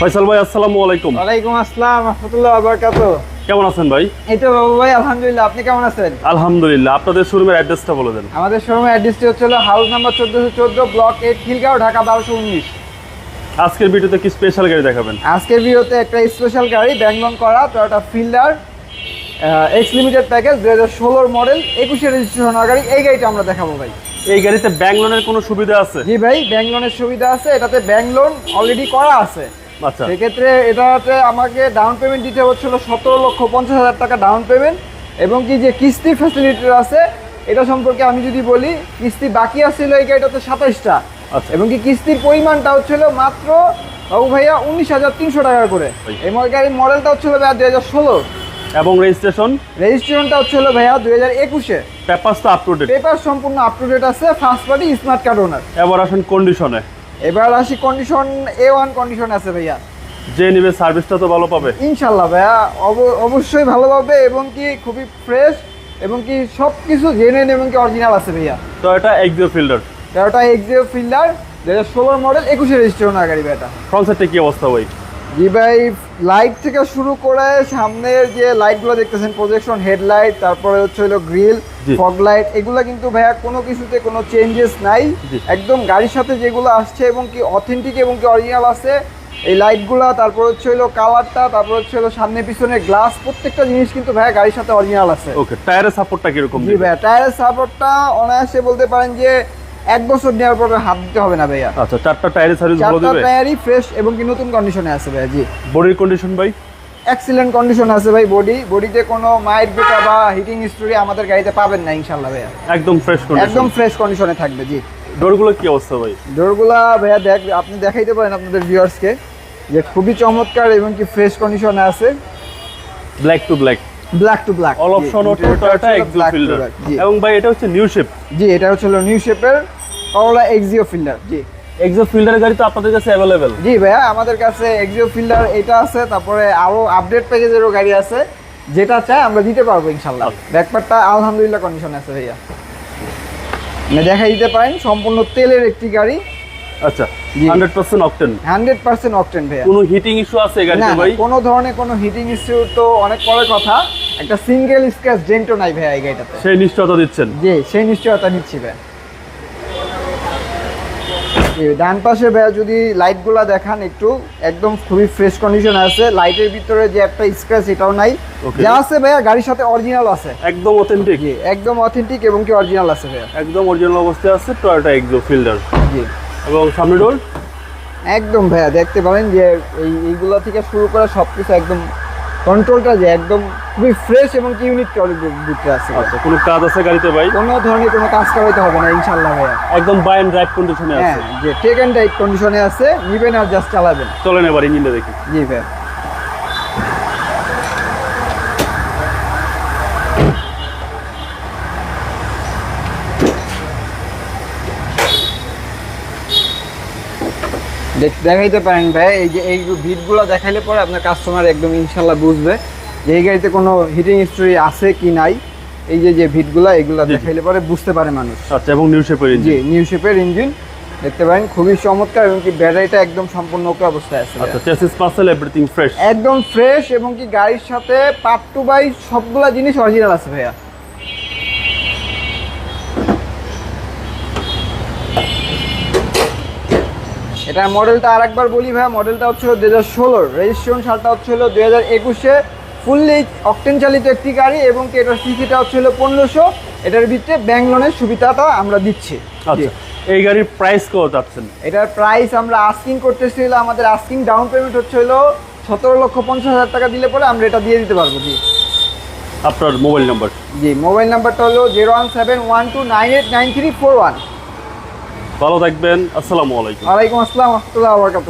ফয়সাল ভাই আসসালামু আলাইকুম। ওয়ালাইকুম আসসালাম রহমতুল্লাহ বারকাত। কেমন আছেন ভাই? এই তো বাবু ভাই আলহামদুলিল্লাহ আপনি কেমন আছেন? আলহামদুলিল্লাহ আপনাদের শোরুমের অ্যাড্রেসটা বলে দেন। আমাদের শোরুমের অ্যাড্রেসটি হচ্ছে হাউস নাম্বার চোদ্দোশো চোদ্দ ব্লক এইট খিলগাঁও ঢাকা বারোশো উনিশ। আজকের ভিডিওতে কি স্পেশাল গাড়ি দেখাবেন? আজকের ভিডিওতে একটা স্পেশাল গাড়ি ব্যাংলন করা Toyota Fielder X limited package দু হাজার ষোলোর মডেল একুশে রেজিস্ট্রেশন গাড়ি এই গাড়িটা আমরা দেখাবো ভাই। এই গাড়িতে ব্যাংক লোনের কোনো সুবিধা আছে? জি ভাই ব্যাংক লোনের সুবিধা আছে এটাতে ব্যাংক লোন অলরেডি করা আছে। সেক্ষেত্রে এটাতে আমাকে ডাউন পেমেন্ট দিতে হচ্ছিল সতেরো লক্ষ পঞ্চাশ হাজার টাকা ডাউন পেমেন্ট এবং কি যে কিস্তি ফ্যাসিলিটি আছে এটা সম্পর্কে আমি যদি বলি কিস্তি বাকি আছিল এই গাড়িটাতে সাতাইশটা। আচ্ছা। এবং কি কিস্তির পরিমাণটা হচ্ছিল মাত্র বাবু ভাইয়া উনিশ হাজার তিনশো টাকা করে। এই গাড়ির মডেলটা হচ্ছিল ভাইয়া দুই হাজার ষোলো। এবং রেজিস্ট্রেশন রেজিস্ট্রেশনটা হচ্ছিল ভাইয়া দুই হাজার একুশে। পেপারস তো আপ টু ডেট পেপার সম্পূর্ণ আপ টু ডেট আছে first party smart card owner এবার আসেন কন্ডিশনে এবার আসি কন্ডিশন এ ওয়ান কন্ডিশন আছে ভাইয়া। যে নিবে সার্ভিসটা তো ভালো পাবে। ইনশাল্লাহ ভাইয়া অব- অবশ্যই ভালো পাবে এবং কি খুবই ফ্রেশ এবং কি সব কিছু জেনুইন এবং কি অরিজিনাল আছে ভাইয়া। তো এটা এক্সিও ফিল্ডার এটা এক্সিও ফিল্ডার দু হাজার ষোলোর মডেল একুশে রেজিস্ট্রেশন গাড়ি ভাই এটা। ফ্রন্ট সাইডটা কি অবস্থা ভাই? জি ভাই লাইট থেকে শুরু করে সামনের যে লাইটগুলো দেখতেছেন প্রজেকশন হেডলাইট তারপরে হচ্ছে হলো গ্রিল। ফগ লাইট এগুলো কিন্তু ভাইয়া কোনো কিছুতে কোনো চেঞ্জেস নাই। একদম গাড়ির সাথে যেগুলো আসছে এবং কি অথেন্টিক এবং কি অরিজিনাল আছে এই লাইটগুলো তারপর হচ্ছে হলো কালারটা তারপর হচ্ছে হলো সামনে পিছনে গ্লাস প্রত্যেকটা জিনিস কিন্তু ভাইয়া গাড়ির সাথে অরিজিনাল আছে। ওকে টায়ারের সাপোর্টটা কীরকম জি ভাইয়া টায়ারের সাপোর্টটা অনায়াসে বলতে পারেন যে এক বছর নেওয়ার পরে হাত দিতে হবে না ভাইয়া। আচ্ছা চারটা টায়ারের সার্ভিস ভালো চারটা দিবে? টায়ারই ফ্রেশ এবং কি নতুন কন্ডিশনে আছে ভাইয়া জি। বডির কন্ডিশন ভাই? এক্সিলেন্ট কন্ডিশন আছে ভাই বডি বডিতে কোনো মাইট বেটা বা হিটিং হিস্টোরি আমাদের গাড়িতে পাবেন না ইনশাল্লাহ ভাইয়া। একদম ফ্রেশ কন্ডিশন একদম ফ্রেশ কন্ডিশনে থাকবে জি। ডোরগুলো কি অবস্থা ভাই? ডোরগুলা ভাইয়া দেখ আপনি দেখাইতে পারেন আপনাদের ভিউয়ার্সকে যে খুবই চমৎকার এবং কি ফ্রেশ কন্ডিশনে আছে। Black to black black to black all option O Toyota Axio Fielder এবং ভাই এটা হচ্ছে নিউ শেপ জি এটা হচ্ছে নিউ শেপের করলা এক্সিও ফিল্ডার জি। এক্সিও ফিল্ডারের গাড়ি তো আপনাদের কাছে অ্যাভেলেবেল জি ভাইয়া আমাদের কাছে এক্সিও ফিল্ডার এটা আছে তারপরে আরও আপডেট প্যাকেজেরও গাড়ি আছে যেটা চাই আমরা দিতে পারব ইনশাল্লাহ। ব্যাকপারটা আলহামদুলিল্লাহ কন্ডিশন আছে ভাইয়া। মানে দেখা দিতে পারেন সম্পূর্ণ তেলের একটি গাড়ি। আচ্ছা জি। Hundred percent octane hundred percent octane ভাইয়া। কোনো হিটিং ইস্যু আছে গাড়িতে ভাই? কোনো ধরনের কোনো হিটিং ইস্যু তো অনেক পরের কথা। একটা সিঙ্গেল স্ক্র্যাচ ডেন্টও নাই ভাইয়া এই গাড়িটাতে। সেই নিশ্চয়তা দিচ্ছেন। জি সেই নিশ্চয়তা নিচ্ছি ভাইয়া। জি, ডান পাশে ভাইয়া যদি লাইটগুলা দেখান একটু একদম খুবই ফ্রেশ কন্ডিশন আছে। লাইটের ভিতরে যে একটা স্ক্র্যাচ এটাও নাই. যা আছে ভাইয়া গাড়ির সাথে অরিজিনাল আছে। একদম অথেন্টিক একদম অথেন্টিক এবং কি অরিজিনাল আছে ভাইয়া। একদম অরিজিনাল অবস্থায় আছে টয়োটা এক্সিও ফিল্ডার জি। এবং সামনে ডোর একদম ভাইয়া দেখতে পারেন যে এই এইগুলা থেকে শুরু করে সব কিছু একদম কন্ট্রোলটা যে একদম খুবই ফ্রেশ এবং কি ইউনিক বুটটা আছে। আচ্ছা কোনো কাজ আছে গাড়িতে ভাই? কোনো ধরনের কোনো কাজ করাইতে হবে না ইনশাল্লাহ ভাইয়া। একদম বাই অ্যান্ড ড্রাইভ কন্ডিশনে হ্যাঁ আছে। যে টেক অ্যান্ড ড্রাইভ কন্ডিশনে আছে নিবেন আর জাস্ট চালাবেন। চলেন এবার ইঞ্জিনটা দেখি। জি ভাইয়া। দেখাইতে পারেন ভাই এই যে এই ভিটগুলো দেখাইলে পরে আপনার কাস্টমার একদম ইনশাল্লাহ বুঝবে যে এই গাড়িতে কোনো হিটিং হিস্টোরি আছে কি নাই। এই যে যে ভিটগুলা এগুলা জি, জি। দেখাইলে পরে বুঝতে পারে মানুষ। আচ্ছা এবং নিউ শেপের জি ইঞ্জিন নিউ শেপের ইঞ্জিন দেখতে পারেন খুবই চমৎকার এবং কি ব্যাটারিটা একদম সম্পূর্ণ ওকে অবস্থায় আছে আচ্ছা চেসিস পার্সেল এভরিথিং ফ্রেশ একদম ফ্রেশ এবং কি গাড়ির সাথে পার্ট টু বাই সবগুলা জিনিস অরিজিনাল আছে ভাইয়া। এটার মডেলটা আরেকবার বলি ভাইয়া মডেলটা হচ্ছে দু হাজার ষোলোর। রেজিস্ট্রেশন সালটা হচ্ছে হলো দুই হাজার একুশে। ফুললি অকটেন চালিত একটি গাড়ি এবং কি এটার সিসিটা হচ্ছে হলো পনেরোশো। এটার ভিতরে ব্যাংক লোনের সুবিধাটা আমরা দিচ্ছি। আচ্ছা এই গাড়ির প্রাইস কত যাচ্ছেন এটার প্রাইস আমরা আস্কিং করতেছিল আমাদের আস্কিং ডাউন পেমেন্ট হচ্ছে হলো সতেরো লক্ষ পঞ্চাশ হাজার টাকা দিলে পরে আমরা এটা দিয়ে দিতে পারব জি। আপনার মোবাইল নাম্বার জি মোবাইল নাম্বারটা হলো zero one seven one two nine eight nine three four one ভালো থাকবেন আসসালামু আলাইকুম। ওয়ালাইকুম আসসালাম রহমতুল্লাহ আবরকাত